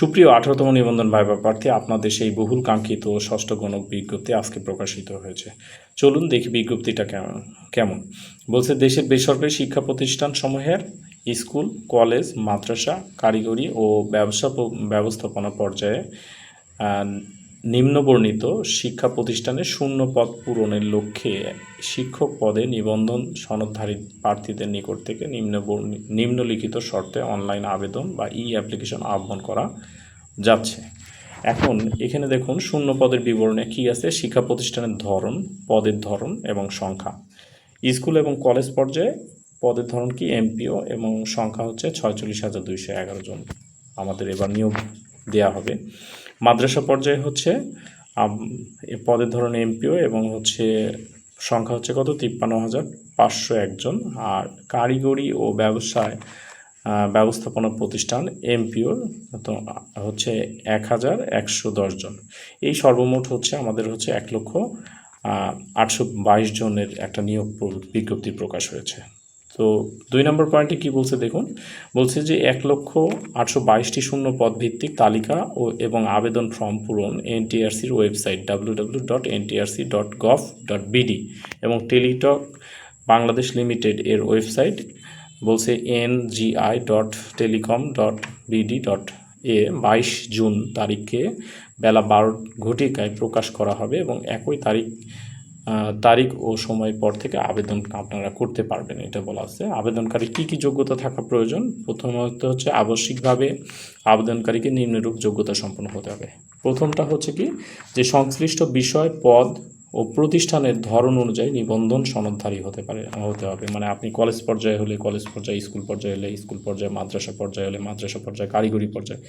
সুপ্রিয় আঠারোতম নিবন্ধন ভাইবা প্রার্থী, আপনাদের সেই বহুল কাঙ্ক্ষিত ষষ্ঠ গণক বিজ্ঞপ্তি আজকে প্রকাশিত হয়েছে। চলুন দেখি বিজ্ঞপ্তিটা কেমন কেমন? বলছে, দেশের বেসরকারি শিক্ষা প্রতিষ্ঠান সমূহের স্কুল, কলেজ, মাদ্রাসা, কারিগরি ও ব্যবসা ব্যবস্থাপনা পর্যায়ে নিম্নবর্ণিত শিক্ষা প্রতিষ্ঠানে শূন্য পদ পূরণের লক্ষ্যে শিক্ষক পদে নিবন্ধন সনদধারী প্রার্থীদের নিকট থেকে নিম্নবর্ণি, নিম্নলিখিত শর্তে অনলাইন আবেদন বা ই অ্যাপ্লিকেশন আহ্বান করা যাচ্ছে। এখন এখানে দেখুন শূন্য পদের বিবরণে কী আছে? শিক্ষা প্রতিষ্ঠানের ধরন, পদের ধরন এবং সংখ্যা। স্কুল এবং কলেজ পর্যায়ে পদের ধরন কি? এমপিও এবং সংখ্যা হচ্ছে ছয়চল্লিশ হাজার দুইশো এগারো জন। আমাদের এবার নিয়োগ দেওয়া হবে। মাদ্রাসা পর্যায়ে হচ্ছে পদের ধরন এমপিও এবং হচ্ছে সংখ্যা হচ্ছে কত? তিপ্পান্ন হাজার পাঁচশো একজন আর কারিগরি ও ব্যবসায় ব্যবস্থাপনা প্রতিষ্ঠান এমপিওর, তো, হচ্ছে এক হাজার একশো দশজন এই সর্বমোট হচ্ছে, আমাদের হচ্ছে এক লক্ষ আটশো বাইশ জনের একটা নিয়োগ বিজ্ঞপ্তি প্রকাশ হয়েছে। তো, দুই নম্বর পয়েন্টে কি বলছে দেখুন? বলছে যে এক লক্ষ আটশো বাইশটি শূন্য পদ ভিত্তিক তালিকা ও, এবং আবেদন ফর্ম পূরণ এনটিআরসির website W W dot NTRC dot gov dot BD এবং টেলিটক বাংলাদেশ লিমিটেড এর ওয়েবসাইট বলছে N NGI dot telecom dot BD dot এ বাইশ জুন তারিখে বেলা বারো ঘটিকায় প্রকাশ করা হবে এবং একই তারিখ তারিখ ও সময় পর থেকে আবেদন আপনারা করতে পারবেন, এটা বলা আছে। আবেদনকারী কী কী যোগ্যতা থাকা প্রয়োজন? প্রথমত হচ্ছে আবশ্যিকভাবে আবেদনকারীকে নিম্নরূপ যোগ্যতা সম্পন্ন হতে হবে। প্রথমটা হচ্ছে কি? যে সংশ্লিষ্ট বিষয়, পদ ও প্রতিষ্ঠানের ধরন অনুযায়ী নিবন্ধন সনদধারী হতে পারে, হতে হবে। মানে আপনি কলেজ পর্যায়ে হলে কলেজ পর্যায়ে, স্কুল পর্যায়ে হলে স্কুল পর্যায়ে, মাদ্রাসা পর্যায়ে হলে মাদ্রাসা পর্যায়ে, কারিগরি পর্যায়ে।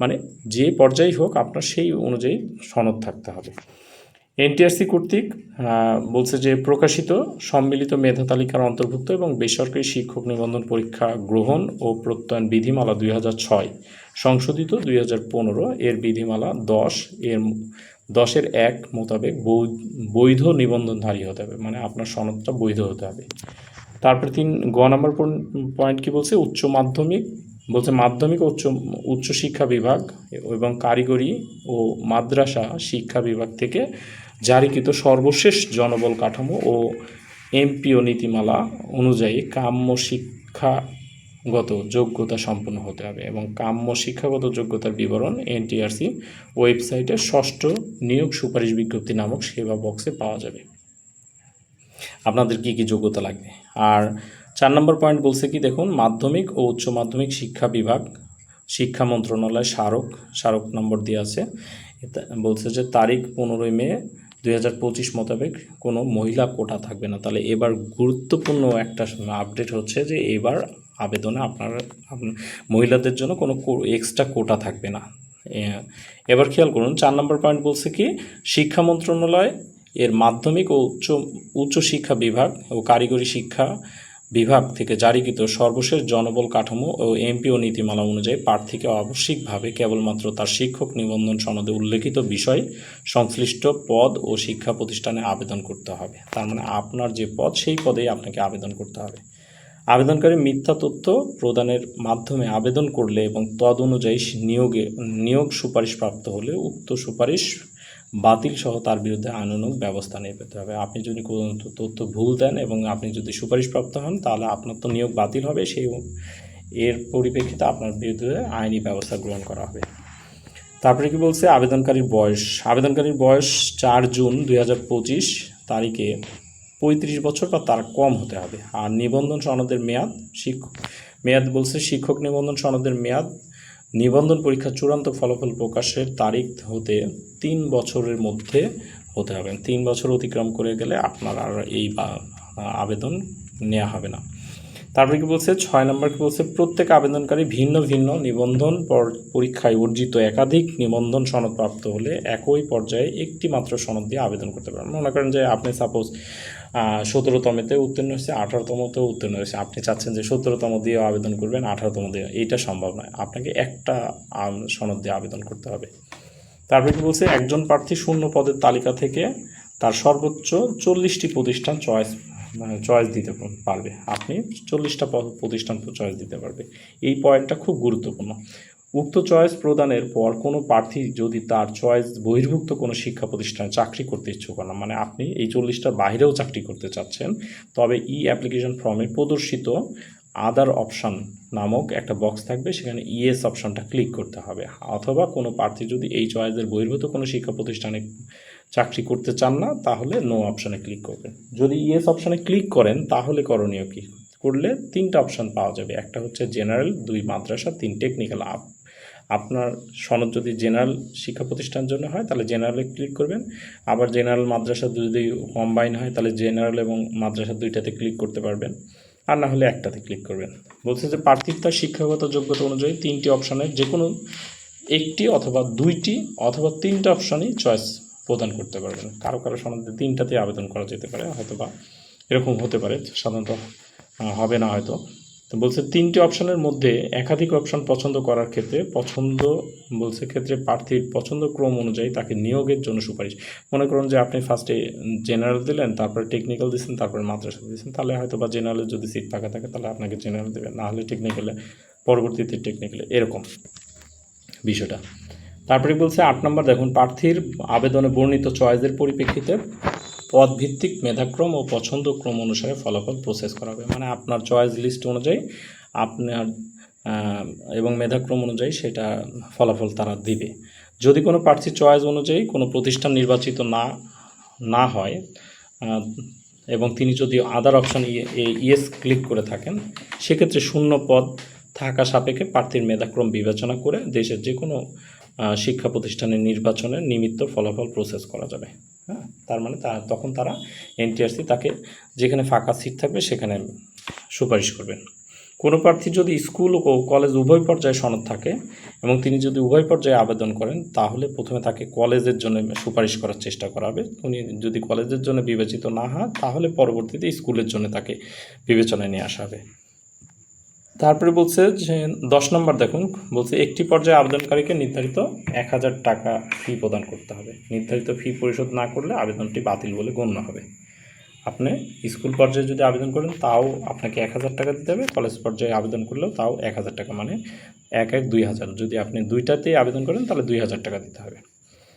মানে যে পর্যায়েই হোক, আপনার সেই অনুযায়ী সনদ থাকতে হবে। এনটিআরসি কর্তৃক বলছে যে প্রকাশিত সম্মিলিত মেধা তালিকার অন্তর্ভুক্ত এবং বেসরকারি শিক্ষক নিবন্ধন পরীক্ষা গ্রহণ ও প্রত্যয়ন বিধিমালা দুই হাজার ছয়, সংশোধিত দুই হাজার পনেরো, এর বিধিমালা দশ, এর দশের এক মোতাবেক বৈধ নিবন্ধনধারী হতে হবে মানে আপনার সনদটা বৈধ হতে হবে। তারপরে তিন, গ নম্বর পয়েন্ট কি বলছে? উচ্চ মাধ্যমিক, বলছে মাধ্যমিক উচ্চ উচ্চশিক্ষা বিভাগ এবং কারিগরি ও মাদ্রাসা শিক্ষা বিভাগ থেকে জারিকৃত সর্বশেষ জনবল কাঠামো ও এমপিও নীতিমালা অনুযায়ী কাম্য শিক্ষাগত যোগ্যতা সম্পন্ন হতে হবে এবং কাম্য শিক্ষাগত যোগ্যতার বিবরণ এনটিআরসি ওয়েবসাইটে ষষ্ঠ নিয়োগ সুপারিশ বিজ্ঞপ্তি নামক সেবা বক্সে পাওয়া যাবে। আপনাদের কি কি যোগ্যতা লাগবে? আর চার নম্বর পয়েন্ট বলছে কি, দেখুন, মাধ্যমিক ও উচ্চ মাধ্যমিক শিক্ষা বিভাগ, শিক্ষা মন্ত্রণালয় স্মারক স্মারক নম্বর দিয়ে আছে। বলছে যে তারিখ পনেরোই মে দুই হাজার পঁচিশ মোতাবেক কোনো মহিলা কোটা থাকবে না। তাহলে এবার গুরুত্বপূর্ণ একটা আপডেট হচ্ছে যে এবার আবেদনে আপনার মহিলাদের জন্য কোনো এক্সট্রা কোটা থাকবে না। এবার খেয়াল করুন, চার নম্বর পয়েন্ট বলছে কি, শিক্ষা মন্ত্রণালয়, এর মাধ্যমিক ও উচ্চ, উচ্চশিক্ষা বিভাগ ও কারিগরি শিক্ষা বিভাগ থেকে জারিকৃত সর্বশেষ জনবল কাঠামো ও এমপিও নীতিমালা অনুযায়ী প্রার্থীকে আবশ্যিকভাবে কেবলমাত্র তার শিক্ষক নিবন্ধন সনদে উল্লেখিত বিষয়, সংশ্লিষ্ট পদ ও শিক্ষা প্রতিষ্ঠানে আবেদন করতে হবে। তার মানে আপনার যে পদ, সেই পদেই আপনাকে আবেদন করতে হবে। আবেদনকারী মিথ্যা তথ্য প্রদানের মাধ্যমে আবেদন করলে এবং তদ অনুযায়ী নিয়োগে, নিয়োগ সুপারিশ প্রাপ্ত হলে উক্ত সুপারিশ বাতিল সহ তার বিরুদ্ধে আইনানুগ ব্যবস্থা নিয়ে নিতে হবে। আপনি যদি কোনো তথ্য ভুল দেন এবং আপনি যদি সুপারিশপ্রাপ্ত হন, তাহলে আপনার তো নিয়োগ বাতিল হবে। সেই এর পরিপ্রেক্ষিতে আপনার বিরুদ্ধে আইনি ব্যবস্থা গ্রহণ করা হবে। তারপরে কি বলছে? আবেদনকারীর বয়স। আবেদনকারীর বয়স চার জুন দুই হাজার পঁচিশ তারিখে পঁয়ত্রিশ বছর বা তার কম হতে হবে। আর নিবন্ধন সনদের মেয়াদ শিক্ষক মেয়াদ বলছে শিক্ষক নিবন্ধন সনদের মেয়াদ নিবন্ধন পরীক্ষার চূড়ান্ত ফলাফল প্রকাশের তারিখ হতে তিন বছরের মধ্যে হতে হবে। তিন বছর অতিক্রম করে গেলে আপনার আর এই আবেদন নেওয়া হবে না। তারপরে কি বলছে? ছয় নম্বর কি বলছে? প্রত্যেক আবেদনকারী ভিন্ন ভিন্ন নিবন্ধন পরীক্ষায় অর্জিত একাধিক নিবন্ধন সনদ প্রাপ্ত হলে একই পর্যায়ে একটি মাত্র সনদ দিয়ে আবেদন করতে পারেন মনে করেন যে আপনি সাপোজ সতেরোতমেতে উত্তীর্ণ হয়েছে, আঠারোতমতেও উত্তীর্ণ হয়েছে। আপনি চাচ্ছেন যে সতেরোতম দিয়ে আবেদন করবেন, আঠারোতম দিয়ে এইটা সম্ভব নয়। আপনাকে একটা সনদ দিয়ে আবেদন করতে হবে। তারপরে কি বলছে? একজন প্রার্থী শূন্য পদের তালিকা থেকে তার সর্বোচ্চ চল্লিশটি প্রতিষ্ঠান চয়েস চয়েস দিতে পারবে। আপনি চল্লিশটা প্রতিষ্ঠান চয়েস দিতে পারবে। এই পয়েন্টটা খুব গুরুত্বপূর্ণ। উক্ত চয়েস প্রদানের পর কোনো প্রার্থী যদি তার চয়েস বহির্ভুক্ত কোনো শিক্ষা প্রতিষ্ঠানে চাকরি করতে ইচ্ছুক না, মানে আপনি এই চল্লিশটার বাইরেও চাকরি করতে চাচ্ছেন তবে ই অ্যাপ্লিকেশন ফর্মে প্রদর্শিত আদার অপশন নামক একটা বক্স থাকবে সেখানে ইএস অপশনটা ক্লিক করতে হবে। অথবা কোনো প্রার্থী যদি এই চয়েসের বহির্ভূত কোনো শিক্ষা প্রতিষ্ঠানে চাকরি করতে চান না, তাহলে নো অপশানে ক্লিক করবেন। যদি ইয়েস অপশানে ক্লিক করেন, তাহলে করণীয় কী? করলে তিনটা অপশান পাওয়া যাবে। একটা হচ্ছে জেনারেল দুই মাদ্রাসা, তিন টেকনিক্যাল আপ আপনার সনদ যদি জেনারেল শিক্ষা প্রতিষ্ঠানের জন্য হয়, তাহলে জেনারেলে ক্লিক করবেন। আবার জেনারেল মাদ্রাসা যদি কম্বাইন হয়, তাহলে জেনারেল এবং মাদ্রাসা দুইটাতে ক্লিক করতে পারবেন। আর না হলে একটাতে ক্লিক করবেন। বলছে যে প্রার্থীর তার শিক্ষাগত যোগ্যতা অনুযায়ী তিনটি অপশনের যে কোনো একটি অথবা দুইটি অথবা তিনটা অপশানই চয়েস প্রদান করতে পারবেন। কারও কারও সনদে তিনটাতে আবেদন করা যেতে পারে হয়তো বা এরকম হতে পারে, সাধারণত হবে না হয়তো। তো বলছে, তিনটি অপশনের মধ্যে একাধিক অপশন পছন্দ করার ক্ষেত্রে পছন্দ, বলছে, ক্ষেত্রে প্রার্থীর পছন্দ ক্রম অনুযায়ী তাকে নিয়োগের জন্য সুপারিশ। মনে করুন যে আপনি ফার্স্টে জেনারেল দিলেন, তারপরে টেকনিক্যাল দিচ্ছেন তারপরে মাদ্রাসা দিচ্ছেন তাহলে হয়তো বা জেনারেলে যদি সিট ফাঁকা থাকে, তাহলে আপনাকে জেনারেল দেবেন। না হলে টেকনিক্যালে পরবর্তীতে টেকনিক্যালে এরকম বিষয়টা। তারপরে বলছে আট নম্বর, দেখুন, প্রার্থীর আবেদনে বর্ণিত চয়েসের পরিপ্রেক্ষিতে পদভিত্তিক মেধাক্রম ও পছন্দক্রম অনুসারে ফলাফল প্রসেস করা হবে। মানে আপনার চয়েস লিস্ট অনুযায়ী আপনার এবং মেধাক্রম অনুযায়ী সেটা ফলাফল তারা দিবে। যদি কোনো প্রার্থী চয়েস অনুযায়ী কোনো প্রতিষ্ঠান নির্বাচিত না না হয় এবং তিনি যদি আদার অপশান ইয়েস ক্লিক করে থাকেন, সেক্ষেত্রে শূন্য পদ থাকা সাপেক্ষে প্রার্থীর মেধাক্রম বিবেচনা করে দেশের যে কোনো শিক্ষা প্রতিষ্ঠানের নির্বাচনের নিমিত্ত ফলাফল প্রসেস করা যাবে। হ্যাঁ? তার মানে তখন তারা এনটিআরসি তাকে যেখানে ফাঁকা সিট থাকবে সেখানে সুপারিশ করবেন। কোনো প্রার্থী যদি স্কুল ও কলেজ উভয় পর্যায়ে সনদ থাকে এবং তিনি যদি উভয় পর্যায়ে আবেদন করেন, তাহলে প্রথমে তাকে কলেজের জন্য সুপারিশ করার চেষ্টা করা হবে। উনি যদি কলেজের জন্য বিবেচিত না হয় তাহলে পরবর্তীতে স্কুলের জন্য তাকে বিবেচনায় নিয়ে আসা হবে। তারপরে বলছে যে, দশ নম্বর দেখুন, বলছে একটি পর্যায়ে আবেদনকারীকে নির্ধারিত এক হাজার টাকা ফি প্রদান করতে হবে। নির্ধারিত ফি পরিশোধ না করলে আবেদনটি বাতিল বলে গণ্য হবে। আপনি স্কুল পর্যায়ে যদি আবেদন করেন, তাও আপনাকে এক হাজার টাকা দিতে হবে। কলেজ পর্যায়ে আবেদন করলেও তাও এক হাজার টাকা মানে এক এক, দুই হাজার। যদি আপনি দুইটাতেই আবেদন করেন, তাহলে দুই হাজার টাকা দিতে হবে।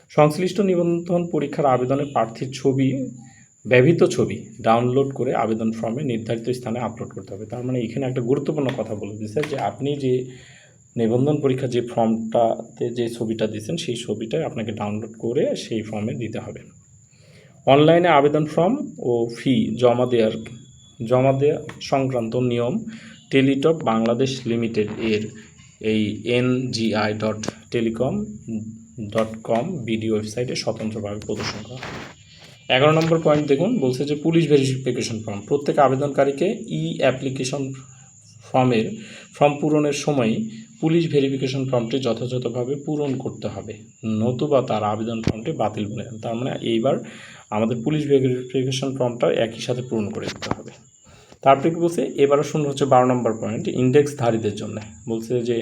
সংশ্লিষ্ট নিবন্ধন পরীক্ষার আবেদনে প্রার্থীর ছবি ব্যবহৃত ছবি ডাউনলোড করে আবেদন ফর্মে নির্ধারিত স্থানে আপলোড করতে হবে তার মানে এখানে একটা গুরুত্বপূর্ণ কথা বলে দিচ্ছে যে আপনি যে নিবন্ধন পরীক্ষা যে ফর্মটাতে যে ছবিটা দিয়েছেন, সেই ছবিটা আপনাকে ডাউনলোড করে সেই ফর্মে দিতে হবে অনলাইনে আবেদন ফর্ম ও ফি জমা দেওয়ার, জমা দেওয়া সংক্রান্ত নিয়ম টেলিটক বাংলাদেশ লিমিটেড এর এই NGI dot telecom dot com BD ওয়েবসাইটে স্বতন্ত্রভাবে প্রদর্শন করা। এগারো নম্বর পয়েন্ট দেখুন, বলছে যে পুলিশ ভেরিফিকেশন ফর্ম প্রত্যেক আবেদনকারীকে ই অ্যাপ্লিকেশন ফর্মের ফর্ম পূরণের সময় পুলিশ ভেরিফিকেশন ফর্মটি যথাযথভাবে পূরণ করতে হবে, নতুবা তার আবেদন ফর্মটি বাতিল বলে তার মানে এইবার আমাদের পুলিশ ভেরিফিকেশন ফর্মটা একই সাথে পূরণ করে দিতে হবে। তারপরে কি বলছে? এবারও শুরু হচ্ছে বারো নম্বর পয়েন্ট ইন্ডেক্সধারীদের জন্য। বলছে যে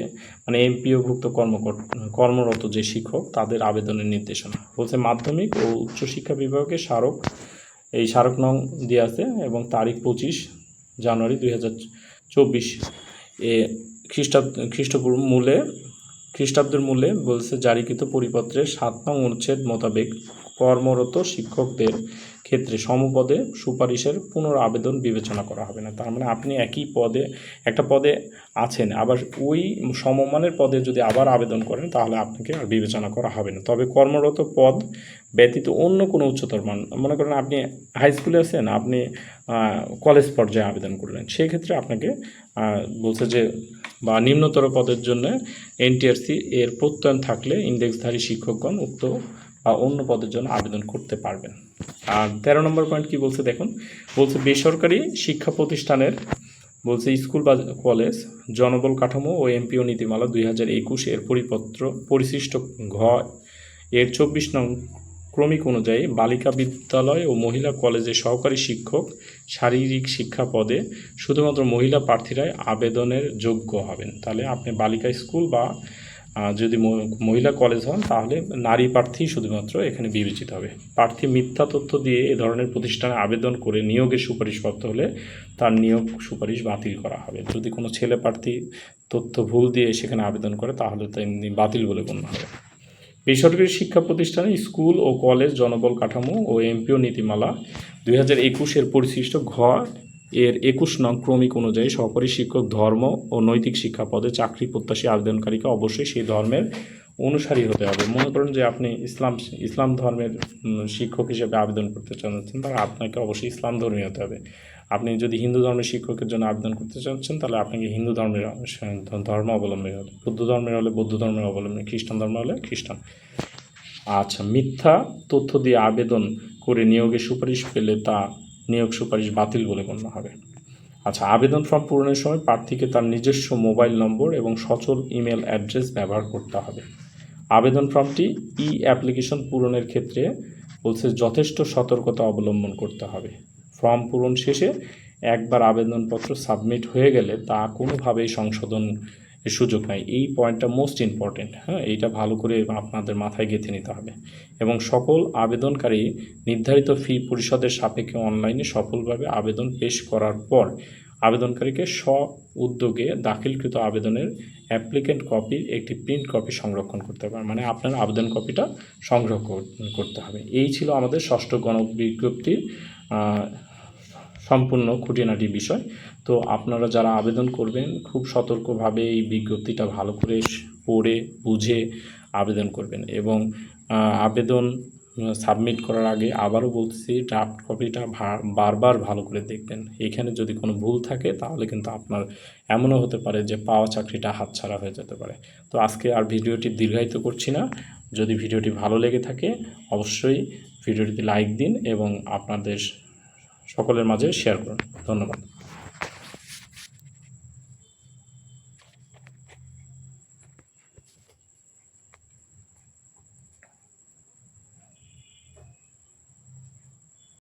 মানে এমপিওভুক্ত কর্মকর, কর্মরত যে শিক্ষক, তাদের আবেদনের নির্দেশনা। বলছে মাধ্যমিক ও উচ্চশিক্ষা বিভাগে স্মারক, এই স্মারক নং দিয়ে আছে এবং তারিখ পঁচিশ জানুয়ারি দুই হাজার চব্বিশ। এ খ্রিস্টাব্দ, খ্রিস্টপূর্ব মূলে, খ্রিস্টাব্দের মূলে বলছে জারিকৃত পরিপত্রের সাত নং অনুচ্ছেদ মোতাবেক কর্মরত শিক্ষকদের ক্ষেত্রে সমপদে সুপারিশের পুনর আবেদন বিবেচনা করা হবে না। তার মানে আপনি একই পদে, একটা পদে আছেন, আবার ওই সমমানের পদে যদি আবার আবেদন করেন, তাহলে আপনাকে আর বিবেচনা করা হবে না। তবে কর্মরত পদ ব্যতীত অন্য কোনো উচ্চতর মান, মনে করেন আপনি হাই স্কুলে আছেন, আপনি কলেজ পর্যায়ে আবেদন করলেন, সেক্ষেত্রে আপনাকে বলছে যে, বা নিম্নতর পদের জন্য এনটিআরসি এর প্রত্যয়ন থাকলে ইন্ডেক্সধারী শিক্ষকগণ উক্ত বা অন্য পদের জন্য আবেদন করতে পারবেন। আর তেরো নম্বর পয়েন্ট কি বলছে দেখুন? বলছে বেসরকারি শিক্ষা প্রতিষ্ঠানের, বলছে স্কুল বা কলেজ, জনবল কাঠামো ও এমপিও নীতিমালা দুই হাজার একুশ এর পরিপত্র, পরিশিষ্ট ঘ, এর চব্বিশ নং ক্রমিক অনুযায়ী বালিকা বিদ্যালয় ও মহিলা কলেজে সহকারী শিক্ষক শারীরিক শিক্ষা পদে শুধুমাত্র মহিলা প্রার্থীরাই আবেদনের যোগ্য হবেন। তাহলে আপনি বালিকা স্কুল বা যদি মহিলা কলেজ হন, তাহলে নারী প্রার্থী শুধুমাত্র এখানে বিবেচিত হবে। প্রার্থী মিথ্যা তথ্য দিয়ে এ ধরনের প্রতিষ্ঠানে আবেদন করে নিয়োগের সুপারিশপ্রাপ্ত হলে তার নিয়োগ সুপারিশ বাতিল করা হবে। যদি কোনো ছেলে প্রার্থী তথ্য ভুল দিয়ে সেখানে আবেদন করে, তাহলে তা এমনি বাতিল বলে গণ্য হবে। বেসরকারি শিক্ষা প্রতিষ্ঠানে স্কুল ও কলেজ জনবল কাঠামো ও এমপিও নীতিমালা দুই হাজার একুশের পরিশিষ্ট ঘ এর একুশ নং ক্রমিক অনুযায়ী সহকারী শিক্ষক ধর্ম ও নৈতিক শিক্ষা পদে চাকরি প্রত্যাশী আবেদনকারীকে অবশ্যই সেই ধর্মের অনুসারী হতে হবে। মনে করেন যে আপনি ইসলাম ইসলাম ধর্মের শিক্ষক হিসেবে আবেদন করতে চাচ্ছেন, তাহলে আপনাকে অবশ্যই ইসলাম ধর্মী হতে হবে। আপনি যদি হিন্দু ধর্মের শিক্ষকের জন্য আবেদন করতে চাচ্ছেন, তাহলে আপনাকে হিন্দু ধর্মের ধর্ম অবলম্বী হতে হবে। বৌদ্ধ ধর্মের হলে বৌদ্ধ ধর্মের অবলম্বী, খ্রিস্টান ধর্ম হলে খ্রিস্টান। আচ্ছা মিথ্যা তথ্য দিয়ে আবেদন করে নিয়োগের সুপারিশ পেলে তা নিয়োগ সুপারিশ বাতিল বলে গণ্য হবে। আচ্ছা আবেদন ফর্ম পূরণের সময় প্রার্থীকে তার নিজস্ব মোবাইল নম্বর এবং সচল ইমেল অ্যাড্রেস ব্যবহার করতে হবে। আবেদন ফর্মটি ই অ্যাপ্লিকেশন পূরণের ক্ষেত্রে বলছে যথেষ্ট সতর্কতা অবলম্বন করতে হবে। ফর্ম পূরণ শেষে একবার আবেদনপত্র সাবমিট হয়ে গেলে তা কোনোভাবেই সংশোধন সুযোগ নাই। এই পয়েন্টটা মোস্ট ইম্পর্টেন্ট হ্যাঁ? এইটা ভালো করে আপনাদের মাথায় গেঁথে নিতে হবে। এবং সকল আবেদনকারী নির্ধারিত ফি পরিশোধের সাপেক্ষে অনলাইনে সফলভাবে আবেদন পেশ করার পর আবেদনকারীকে স্ব উদ্যোগে দাখিলকৃত আবেদনের অ্যাপ্লিকেন্ট কপির একটি প্রিন্ট কপি সংরক্ষণ করতে হবে। মানে আপনার আবেদন কপিটা সংগ্রহ করতে হবে। এই ছিল আমাদের ষষ্ঠ গণবিজ্ঞপ্তির সম্পূর্ণ খুঁটিনাটি বিষয়। তো আপনারা যারা আবেদন করবেন, খুব সতর্কভাবে এই বিজ্ঞপ্তিটা ভালো করে পড়ে, বুঝে আবেদন করবেন এবং আবেদন সাবমিট করার আগে আবারও বলছি ড্রাফট কপিটা বারবার ভালো করে দেখবেন। এখানে যদি কোনো ভুল থাকে, তাহলে কিন্তু আপনার এমনও হতে পারে যে পাওয়া চাকরিটা হাতছাড়া হয়ে যেতে পারে। তো আজকে আর ভিডিওটি দীর্ঘায়িত করছি না। যদি ভিডিওটি ভালো লেগে থাকে, অবশ্যই ভিডিওটিতে লাইক দিন এবং আপনাদের সকলের মাঝে শেয়ার করুন। ধন্যবাদ।